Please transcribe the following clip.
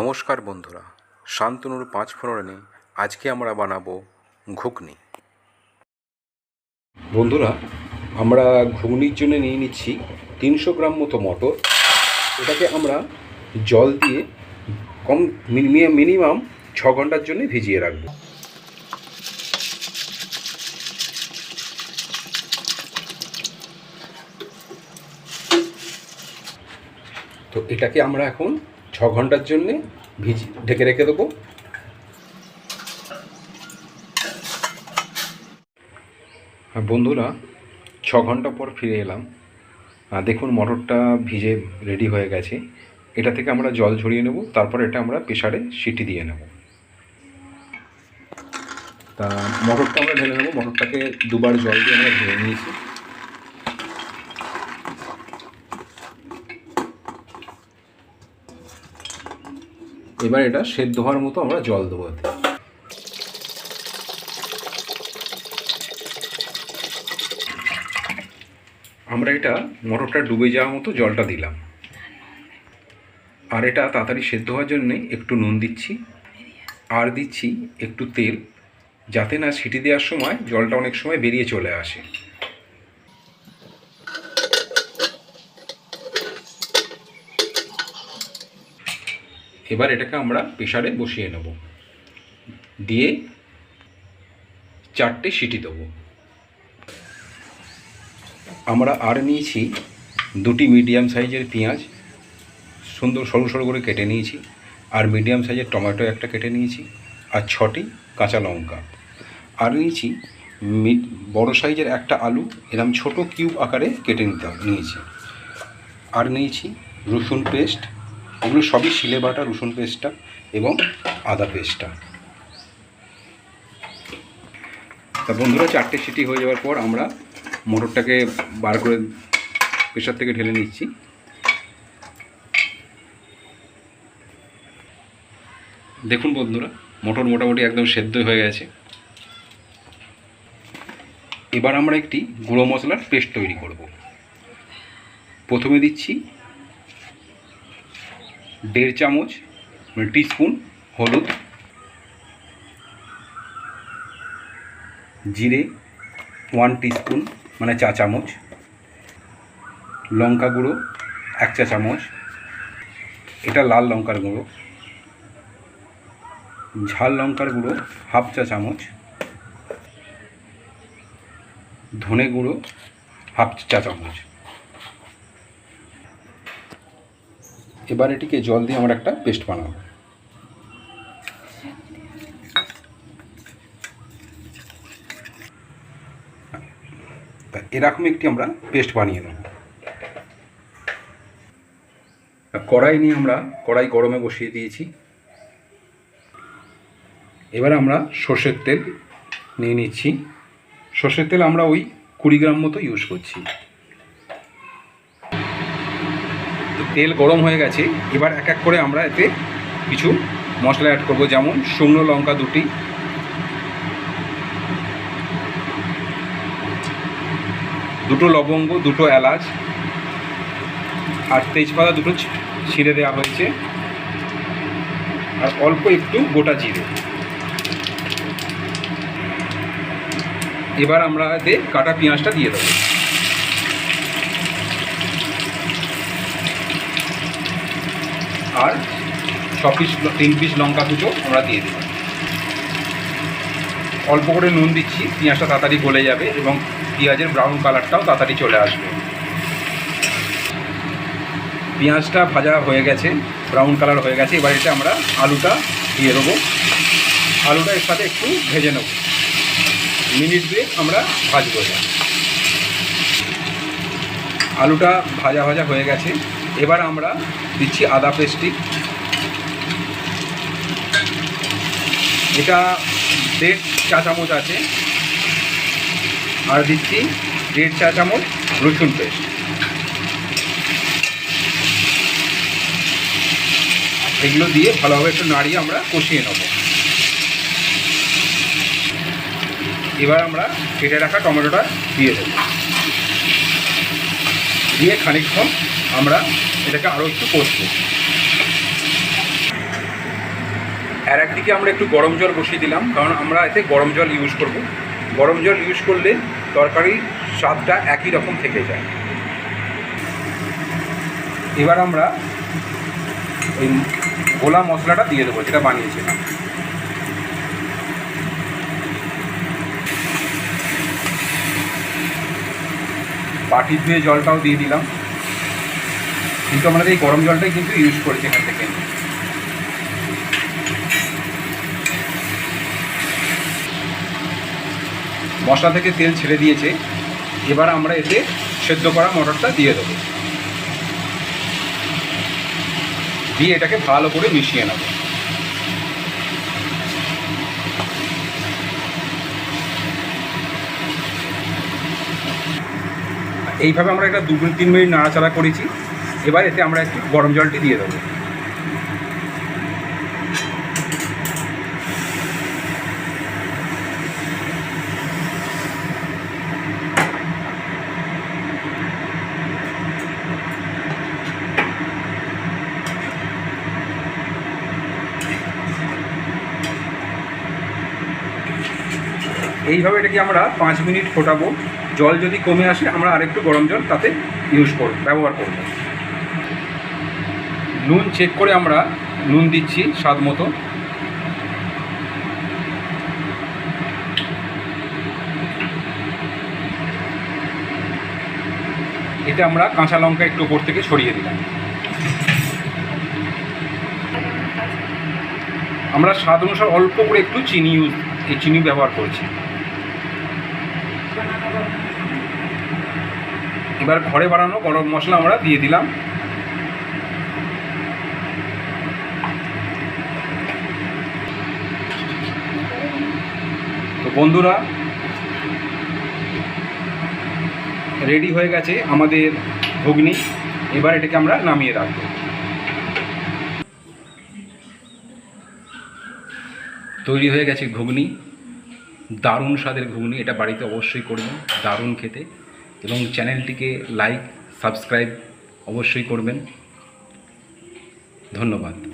নমস্কার বন্ধুরা, শান্তনুর পাঁচ ফোড়নে আজকে আমরা বানাবো ঘুগনি। বন্ধুরা, আমরা ঘুগনির জন্য নিয়ে নিচ্ছি তিনশো গ্রাম মতো মটর। এটাকে আমরা জল দিয়ে কম মিনিমাম ছ ঘণ্টার জন্য ভিজিয়ে রাখব। তো এটাকে আমরা এখন ছ ঘণ্টার জন্যে ভিজি, ঢেকে রেখে দেবো। বন্ধুরা, ছ ঘণ্টা পর ফিরে এলাম। দেখুন, মটরটা ভিজে রেডি হয়ে গেছে। এটা থেকে আমরা জল ঝরিয়ে নেব, তারপর এটা আমরা প্রেশারে সিটি দিয়ে নেব। তা মটরটা আমরা ঢেলে নেব। মটরটাকে দুবার জল দিয়ে আমরা ধুয়ে নিয়েছি। এবার এটা সেদ্ধ হওয়ার মতো আমরা জল দেবো এতে। আমরা এটা মটরটা ডুবে যাওয়ার মতো জলটা দিলাম। আর এটা তাড়াতাড়ি সেদ্ধ হওয়ার জন্যে একটু নুন দিচ্ছি। আর দিচ্ছি একটু তেল, যাতে না সিটি দেওয়ার সময় জলটা অনেক সময় বেরিয়ে চলে আসে। এবার এটাকে আমরা প্রেশারে বসিয়ে নেব। দিয়ে চারটে সিটি দেবো। আমরা আর নিয়েছি দুটি মিডিয়াম সাইজের পেঁয়াজ। সুন্দর সরু সরু করে কেটে নিয়েছি। আর মিডিয়াম সাইজের টমেটো একটা কেটে নিয়েছি। আর ছটি কাঁচা লঙ্কা। আর নিয়েছি বড় সাইজের একটা আলু। এরকম ছোট কিউব আকারে কেটে নিতে নিয়েছি। আর নিয়েছি রসুন পেস্ট। এগুলো সবই শিলে বাটা, রসুন পেস্টটা এবং আদা পেস্টটা। তা বন্ধুরা, চারটে সিটি হয়ে যাওয়ার পর আমরা মোটরটাকে বার করে প্রেশার থেকে ঢেলে নিচ্ছি। দেখুন বন্ধুরা, মোটর মোটামুটি একদম সেদ্ধ হয়ে গেছে। এবার আমরা একটি গুঁড়ো মশলার পেস্ট তৈরি করব। প্রথমে দিচ্ছি দেড় চামচ মানে টিস্পুন হলুদ, জিরে ওয়ান টিস্পুন মানে চা চামচ, লঙ্কা গুঁড়ো এক চা চামচ, এটা লাল লঙ্কার গুঁড়ো, ঝাল লঙ্কার গুঁড়ো হাফ চা চামচ, ধনে গুঁড়ো হাফ চা চামচ। এবার এটিকে জল দিয়ে আমরা একটা পেস্ট বানাবো। এরকম একটি আমরা পেস্ট বানিয়ে নেব। কড়াই নিয়ে আমরা, কড়াই গরমে বসিয়ে দিয়েছি। এবার আমরা সর্ষের তেল নিয়ে নিচ্ছি। সর্ষের তেল আমরা ওই কুড়ি গ্রাম মতো ইউজ করছি। তেল গরম হয়ে গেছে, এবার এক এক করে আমরা এতে কিছু মশলা অ্যাড করব, যেমন শুকনো লঙ্কা দুটি। দুটো লবঙ্গ, দুটো এলাচ, আর তেজপাতা দুটো ছিঁড়ে দেওয়া হয়েছে। আর অল্প একটু গোটা জিরে। এবার আমরা এতে কাটা পেঁয়াজটা দিয়ে দেবো। আর ছ পিস তিন পিস লঙ্কা দুটো আমরা দিয়ে দেবো। অল্প করে নুন দিচ্ছি, পেঁয়াজটা তাড়াতাড়ি গলে যাবে এবং পেঁয়াজের ব্রাউন কালারটাও তাড়াতাড়ি চলে আসবে। পেঁয়াজটা ভাজা হয়ে গেছে ব্রাউন কালার হয়ে গেছে, এবার এটা আমরা আলুটা দিয়ে দেবো। আলুটা এর সাথে একটু ভেজে নেব। মিনিট দুয়ে আমরা ভাজবো আলুটা ভাজা ভাজা হয়ে গেছে। এবার আমরা দিচ্ছি আদা পেস্টি এটা দেড় চা চামচ আছে। আর দিচ্ছি দেড় চা চামচ রসুন পেস্ট। এগুলো দিয়ে ভালোভাবে একটু নাড়িয়ে আমরা কষিয়ে নেব। এবার আমরা কেটে রাখা টমেটোটা দিয়ে দেবো। দিয়ে খানিকক্ষণ আমরা এটাকে আরও একটু কষবো। আর একদিকে আমরা একটু গরম জল বসিয়ে দিলাম, কারণ আমরা এতে গরম জল ইউজ করব। গরম জল ইউজ করলে তরকারির স্বাদটা একই রকম থেকে যায়। এবার আমরা ওই গোলা মশলাটা দিয়ে দেবো, যেটা বানিয়েছিলাম। বাটি ধুয়ে জলটাও দিয়ে দিলাম। কিন্তু আমরা এই গরম জলটাই কিন্তু ইউজ করেছি এখান থেকে। মশলা থেকে তেল ছেড়ে দিয়েছে। এবার আমরা এতে সেদ্ধ করা মটরটা দিয়ে দেবো। দিয়ে এটাকে ভালো করে মিশিয়ে নেব। এইভাবে আমরা এটা দু তিন মিনিট নাড়াচাড়া করেছি। এবার এতে আমরা একটু গরম জলটি দিয়ে দেবো। এইভাবে এটাকে আমরা পাঁচ মিনিট ফোটাবো। জল যদি কমে আসে, আমরা আরেকটু গরম জল তাতে ইউজ করব, ব্যবহার করব। নুন চেক করে আমরা নুন দিচ্ছি স্বাদ মতো। এতে আমরা কাঁচা লঙ্কা একটু ওপর থেকে ছড়িয়ে দিলাম। আমরা স্বাদ অনুসার অল্প করে একটু চিনি ইউজ এই চিনি ব্যবহার করছি। এবার ঘরে বানানো গরম মশলা আমরা দিয়ে দিলাম। বন্ধুরা রেডি হয়ে গেছে আমাদের ঘুগনি। এবার এটাকে আমরা নামিয়ে রাখব। তৈরি হয়ে গেছে ঘুগনি। দারুণ স্বাদের ঘুগনি, এটা বাড়িতে অবশ্যই করবেন। দারুণ খেতে। এবং চ্যানেলটিকে লাইক সাবস্ক্রাইব অবশ্যই করবেন। ধন্যবাদ।